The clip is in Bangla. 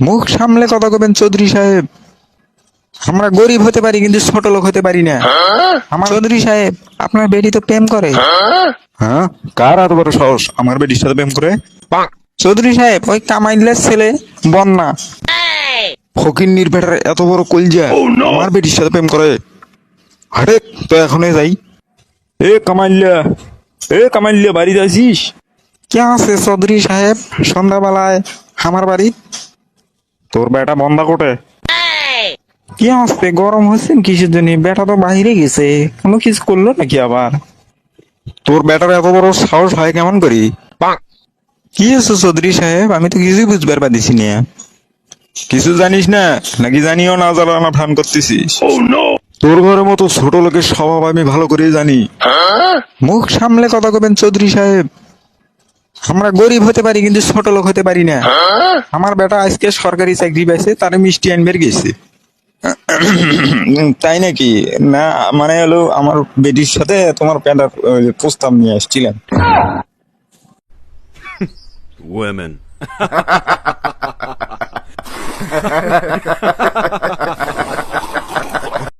মুখ সামলে কথা কবেন চৌধুরী সাহেব। আমরা গরিব হতে পারি কিন্তু ছোট লোক হতে পারি না। আমার চৌধুরী সাহেব আপনার বেটি তো প্রেম করে। হ্যাঁ? কার এত বড় সাহস? আমার বেটির সাথে প্রেম করে? চৌধুরী সাহেব ওই কামাইলের ছেলে বন্যা। ফকির নির্ভেটার এত বড় কলজা। আমার বেটির সাথে প্রেম করে। আরে তো এখনই যাই। এ কামাইল্লা এ কামাইল্লা বাড়িতে আছিস? কে আছে চৌধুরী সাহেব? সন্ধ্যাবেলায় আমার বাড়ি। তোর বেটা বন্ধা কোটে? কি আসছে গরম হচ্ছে কিসের জন্য বেটা তো বাহিরে গেছে। কোনো কিছু করল নাকি আবার? তোর বেটার এত বড় সাহস হয় কেমন করি? কি আছে চৌধুরী সাহেব? আমি তো কিছুই বুঝবার পারিছি না। কিছু জানিস না? নাকি জানিও না জানা না ভান করতেছিস? তোর ঘরের মতো ছোট লোকের স্বভাব আমি ভালো করে জানি। মুখ সামলে কথা কবেন চৌধুরী সাহেব। আমরা গরিব হতে পারি কিন্তু ছোট লোক হতে পারি না। আমার বেটা আজকে সরকারি চাকরি পাইছে তার মিষ্টি আনবার গেছে। তাই নাকি? না মানে হলো আমার বেটির সাথে তোমার প্যান্টার প্রস্তাব নিয়ে আসছিলাম। Women.